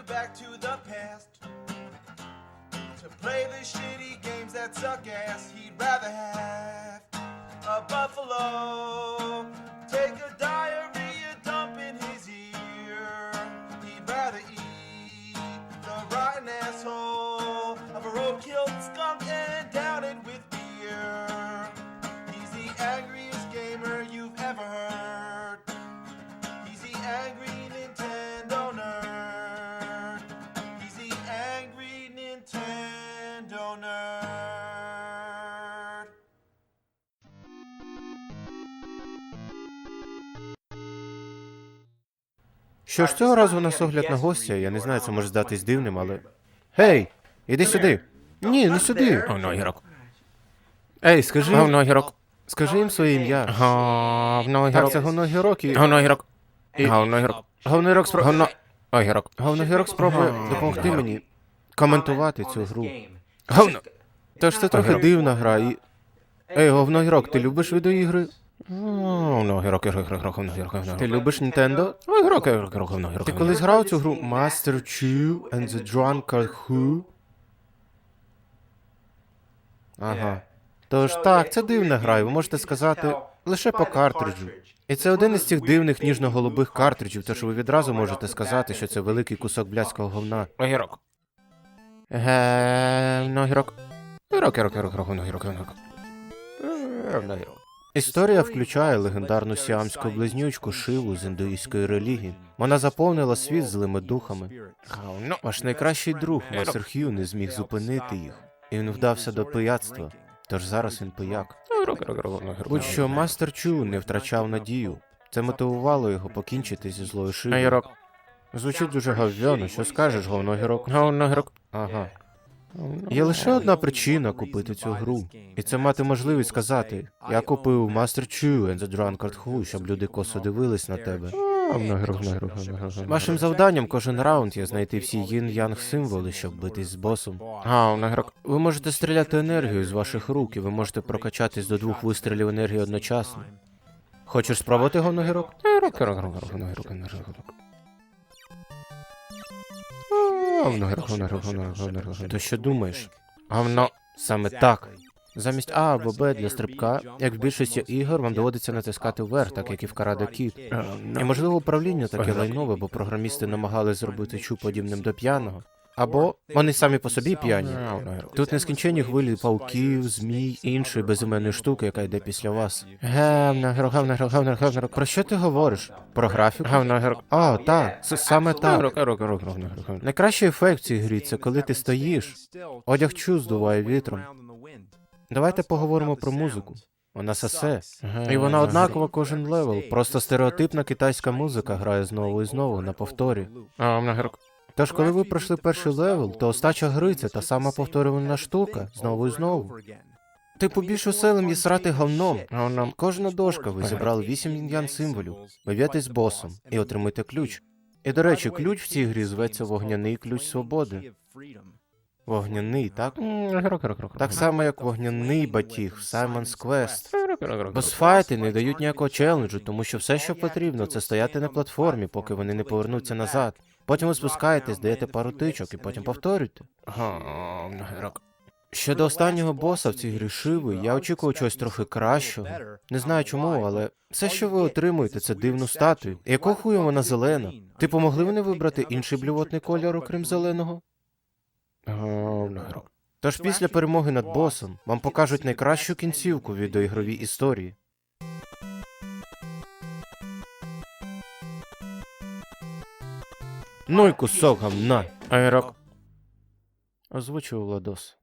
you back to the past. To play the shitty games that suck ass, he'd rather have a buffalo. Що ж цього разу у нас огляд на гостя, я не знаю, це може здатись дивним, але. Гей! Іди сюди! Ні, не сюди! Говно гірок. Ей, скажи. Говно гірок. Скажи їм своє ім'я. Говно Так, гірок. це говногірок і. Говно гірок. І- Говно гірок. Говногірок спро... Говно огірок. Говногірок спробує допомогти мені коментувати цю гру. Говно. Тож це трохи дивна гра і. Ей, говногірок, ти любиш відеоігри? Говно Ти любиш Нінтендо? Огірок, гірок. Ти колись грав цю гру Master Chief and the Drunkard Who? Ага. Тож так, це дивна гра, і ви можете сказати лише по картриджу. І це один із цих дивних ніжно-голубих картриджів, тож ви відразу можете сказати, що це великий кусок блядського говна. Огірок. Говно гірок. Гірок, гірок, гірок, гірок, говно гірок, говно гірок. Гірок. Історія включає легендарну сіамську близнючку Шиву з індуїстської релігії. Вона заповнила світ злими духами. Ваш найкращий друг Месер Хью не зміг зупинити їх, і він вдався до пияцтва. Тож зараз він пияк. Гірок. Будь-що мастер Чу не втрачав надію. Це мотивувало його покінчити зі злою. Огірок. Звучить дуже гав'яно, що скажеш, говногірок? Говно гірок. Ага. Є лише одна причина купити цю гру, і це мати можливість сказати: я купив Master Chu and the Drunkard Who, щоб люди косо дивились на тебе. Вашим завданням кожен раунд є знайти всі їн-янг символи, щоб битись з босом. Ви можете стріляти енергію з ваших рук, і ви можете прокачатись до двох вистрілів енергії одночасно. Хочеш спробувати говногірок? Говно гірок, говно говно. Говно говно То що думаєш? Говно. Саме так. Замість А або Б для стрибка, як в більшості ігор, вам доводиться натискати вверх, так як і в Карада Кіт. І можливо управління таке лайнове, бо програмісти намагались зробити чу подібним до п'яного. Або вони самі по собі п'яні. Тут нескінченні хвилі пауків, змій іншої безіменної штуки, яка йде після вас. Говно гірок, говно гірок. Про що ти говориш? Про графіку? Говно гірок. А, так, це саме так. Найкращий ефект в цій грі це коли ти стоїш. Одяг чу здуває вітром. Давайте поговоримо про музику. Вона сосе. І вона однакова кожен левел. Просто стереотипна китайська музика грає знову і знову на повторі. Гірок. Тож, коли ви пройшли перший левел, то остача гри це та сама повторювана штука знову і знову. Типу більш уселим є срати говном. Говно. Кожна дошка ви зібрали вісім ін'ян символів. Ви з босом і отримуйте ключ. І до речі, ключ в цій грі зветься вогняний ключ свободи. Вогняний, так? Так само, як вогняний батіг в гірок, гірок. Босфайти не дають ніякого челенджу, тому що все, що потрібно, це стояти на платформі, поки вони не повернуться назад. Потім ви спускаєтесь, даєте пару тичок і потім гірок. Щодо останнього боса в цій грі Шиви, я очікував чогось трохи кращого. Не знаю чому, але все, що ви отримуєте, це дивну статую. Якого хуя вона зелена? Типу, могли вони вибрати інший блювотний кольор, окрім зеленого? Говно гірок. Тож після перемоги над босом вам покажуть найкращу кінцівку відеоігровій історії. Ну й кусок гамна. Айрок. Озвучив Владос.